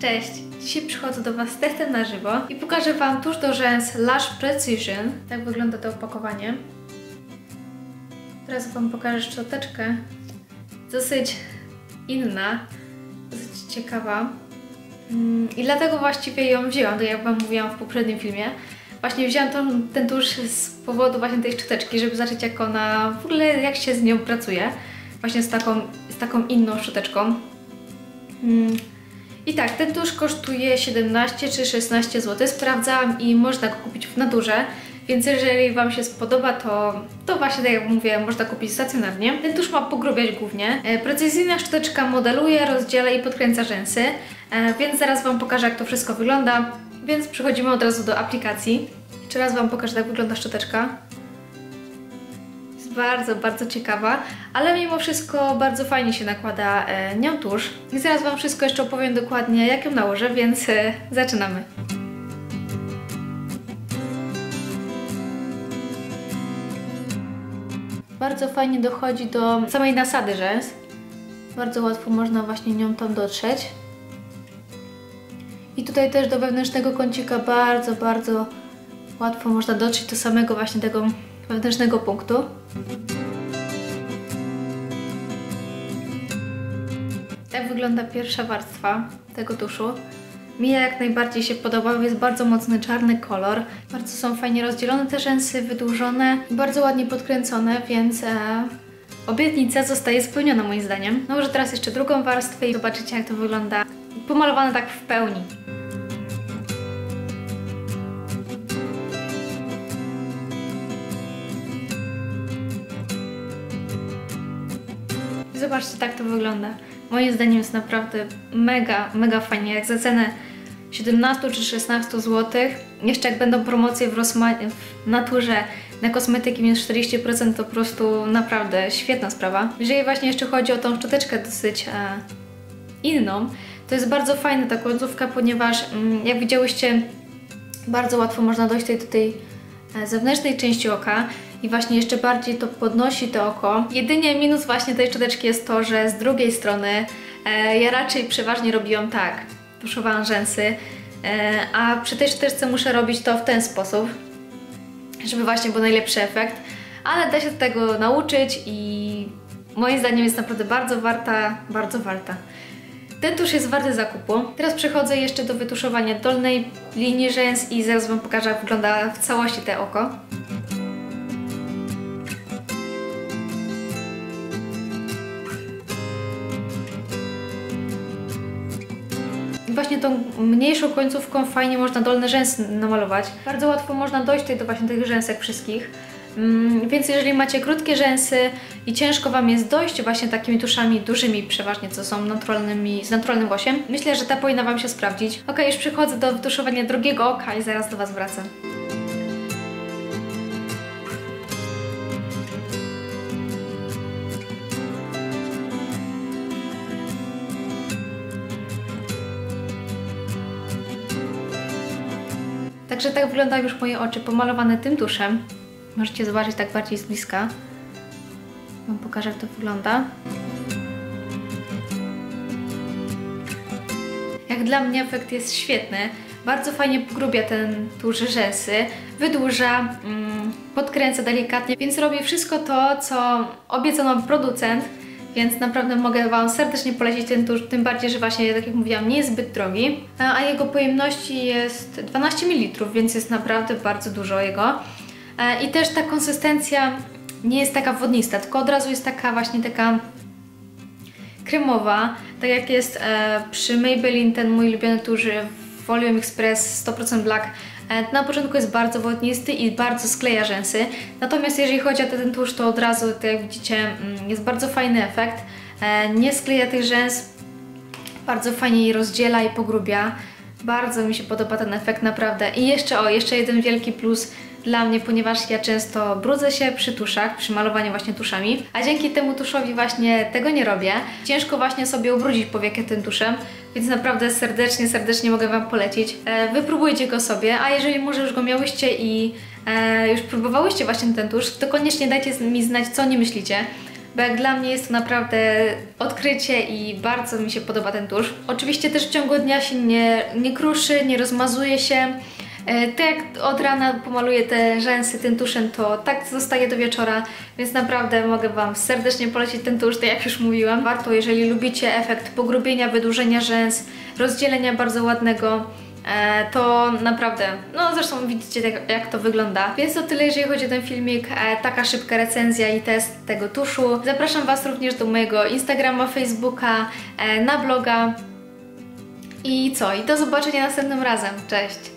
Cześć! Dzisiaj przychodzę do Was z testem na żywo i pokażę Wam tuż do rzęs Precision. Tak wygląda to opakowanie. Teraz Wam pokażę szczoteczkę. Dosyć inna, dosyć ciekawa. Mm, I dlatego właściwie ją wzięłam, tak jak Wam mówiłam w poprzednim filmie. Właśnie wzięłam tą, ten tusz z powodu właśnie tej szczoteczki, żeby zobaczyć jak ona, w ogóle jak się z nią pracuje. Właśnie z taką, z taką inną szczoteczką. Mm. I tak, ten tusz kosztuje 17 czy 16 zł. Sprawdzałam i można go kupić w naturze. Więc jeżeli Wam się spodoba, to, to właśnie tak jak mówię, można kupić stacjonarnie. Ten tusz ma pogrubiać głównie. E, precyzyjna szczoteczka modeluje, rozdziela i podkręca rzęsy. E, więc zaraz Wam pokażę jak to wszystko wygląda. Więc przechodzimy od razu do aplikacji. Jeszcze raz Wam pokażę jak wygląda szczoteczka bardzo, bardzo ciekawa, ale mimo wszystko bardzo fajnie się nakłada e, nią tusz. I zaraz Wam wszystko jeszcze opowiem dokładnie, jak ją nałożę, więc e, zaczynamy. Bardzo fajnie dochodzi do samej nasady rzęs. Bardzo łatwo można właśnie nią tam dotrzeć. I tutaj też do wewnętrznego kącika bardzo, bardzo łatwo można dotrzeć do samego właśnie tego wewnętrznego punktu. Tak wygląda pierwsza warstwa tego tuszu. Mi jak najbardziej się podoba, jest bardzo mocny czarny kolor. Bardzo są fajnie rozdzielone te rzęsy, wydłużone, bardzo ładnie podkręcone, więc e, obietnica zostaje spełniona moim zdaniem. No może teraz jeszcze drugą warstwę i zobaczycie jak to wygląda pomalowane tak w pełni. Zobaczcie, tak to wygląda. Moim zdaniem jest naprawdę mega, mega fajnie. Jak za cenę 17 czy 16 zł, jeszcze jak będą promocje w, Rosma- w naturze na kosmetyki minus 40%, to po prostu naprawdę świetna sprawa. Jeżeli właśnie jeszcze chodzi o tą szczoteczkę dosyć e, inną, to jest bardzo fajna ta końcówka, ponieważ mm, jak widziałyście, bardzo łatwo można dojść tutaj do tej zewnętrznej części oka i właśnie jeszcze bardziej to podnosi to oko. Jedynie minus właśnie tej szczoteczki jest to, że z drugiej strony e, ja raczej przeważnie robiłam tak, tuszowałam rzęsy, e, a przy tej szczoteczce muszę robić to w ten sposób, żeby właśnie był najlepszy efekt, ale da się tego nauczyć i moim zdaniem jest naprawdę bardzo warta, bardzo warta. Ten tusz jest warty zakupu. Teraz przechodzę jeszcze do wytuszowania dolnej linii rzęs i zaraz Wam pokażę jak wygląda w całości te oko. właśnie tą mniejszą końcówką fajnie można dolne rzęsy namalować. Bardzo łatwo można dojść tutaj do właśnie tych rzęsek wszystkich. Mm, więc jeżeli macie krótkie rzęsy i ciężko Wam jest dojść właśnie takimi tuszami dużymi przeważnie, co są naturalnymi, z naturalnym głosiem, myślę, że ta powinna Wam się sprawdzić. Ok, już przychodzę do wytuszowania drugiego oka i zaraz do Was wracam. Także tak wyglądają już moje oczy pomalowane tym tuszem. Możecie zobaczyć tak bardziej z bliska. Wam pokażę jak to wygląda. Jak dla mnie efekt jest świetny. Bardzo fajnie pogrubia ten tusz rzęsy, wydłuża, mm, podkręca delikatnie, więc robi wszystko to, co obiecał producent więc naprawdę mogę Wam serdecznie polecić ten tusz, tym bardziej, że właśnie, tak jak mówiłam, nie jest zbyt drogi, a jego pojemności jest 12 ml, więc jest naprawdę bardzo dużo jego. E, I też ta konsystencja nie jest taka wodnista, tylko od razu jest taka właśnie taka kremowa, tak jak jest e, przy Maybelline ten mój ulubiony tusz Volume Express 100% Black E, na początku jest bardzo wodnisty i bardzo skleja rzęsy, natomiast jeżeli chodzi o ten tłuszcz, to od razu, tak jak widzicie, mm, jest bardzo fajny efekt. Nie skleja tych rzęs, bardzo fajnie je rozdziela i pogrubia. Bardzo mi się podoba ten efekt, naprawdę. I jeszcze, o, jeszcze jeden wielki plus dla mnie, ponieważ ja często brudzę się przy tuszach, przy malowaniu właśnie tuszami, a dzięki temu tuszowi właśnie tego nie robię. Ciężko właśnie sobie ubrudzić powiekę tym tuszem, więc naprawdę serdecznie, serdecznie mogę Wam polecić. E, wypróbujcie go sobie, a jeżeli może już go miałyście i e, już próbowałyście właśnie ten tusz, to koniecznie dajcie mi znać, co nie myślicie bo jak dla mnie jest to naprawdę odkrycie i bardzo mi się podoba ten tusz. Oczywiście też w ciągu dnia się nie, nie kruszy, nie rozmazuje się. Tak jak od rana pomaluję te rzęsy tym tuszem, to tak zostaje do wieczora, więc naprawdę mogę Wam serdecznie polecić ten tusz, tak jak już mówiłam. Warto, jeżeli lubicie efekt pogrubienia, wydłużenia rzęs, rozdzielenia bardzo ładnego, to naprawdę, no zresztą widzicie jak, jak to wygląda. Więc to tyle, jeżeli chodzi o ten filmik, e, taka szybka recenzja i test tego tuszu. Zapraszam Was również do mojego Instagrama, Facebooka, e, na bloga. I co? I do zobaczenia następnym razem. Cześć!